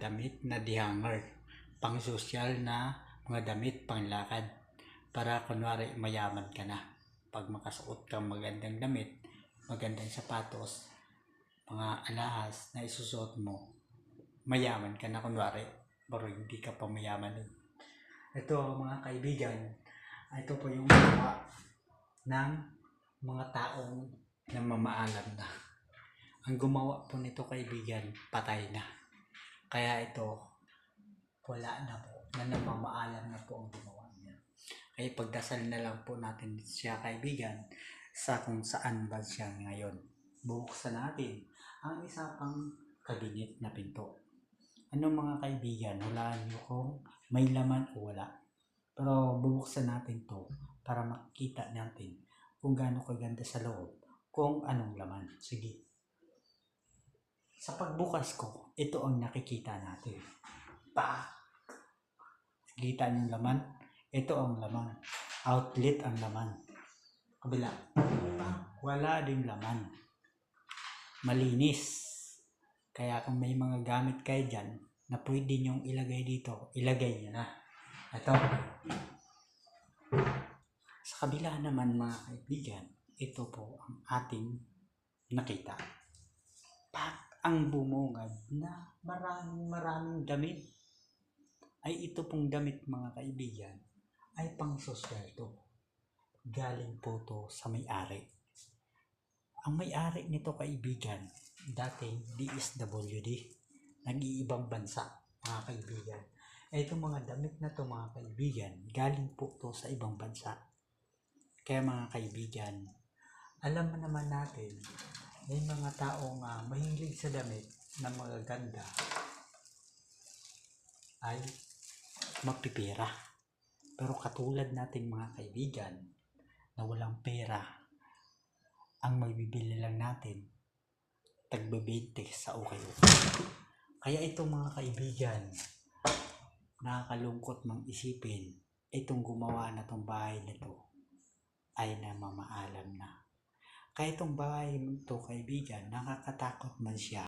damit na dihanger, pang sosyal na mga damit panglakad. Para kunwari mayaman ka na. Pag makasuot kang magandang damit, magandang sapatos, mga alahas na isusuot mo, mayaman ka na kunwari. Pero hindi ka pa mayaman eh. Ito mga kaibigan, ito po yung gawa ng mga taong namamaalam na. Ang gumawa po nito kaibigan, patay na. Kaya ito, wala na po. Na namamaalam na po ang gumawa niya. Kaya pagdasal na lang po natin siya kaibigan sa kung saan ba siya ngayon. Bubuksan natin ang isa pang kabinet na pinto. Ano mga kaibigan, hulaan niyo kung may laman o wala. Pero bubuksan natin to para makita natin kung gaano kaganda sa loob, kung anong laman. Sige. Sa pagbukas ko, ito ang nakikita natin. Pa! Kita niyo laman? Ito ang laman. Outlet ang laman. Kabila. Pa! Wala ding laman. Malinis. Kaya kung may mga gamit kayo dyan na pwede nyong ilagay dito, ilagay nyo na. Ito. Sa kabila naman mga kaibigan, ito po ang ating nakita. Pak ang bumungad na maraming maraming damit. Ay ito pong damit mga kaibigan ay pang sosyal to. Galing po to sa may-ari. Ang may-ari nito kaibigan, dating DSWD, nag-iibang bansa mga kaibigan. Itong mga damit na to mga kaibigan, galing po to sa ibang bansa. Kaya mga kaibigan, alam naman natin, may mga taong uh, mahilig sa damit na magaganda ay magpipira. Pero katulad nating mga kaibigan na walang pera, ang magbibili lang natin tagbebente sa okay Kaya itong mga kaibigan, nakakalungkot mang isipin, itong gumawa na tong bahay na to ay namamaalam na. Kaya itong bahay to kaibigan, nakakatakot man siya.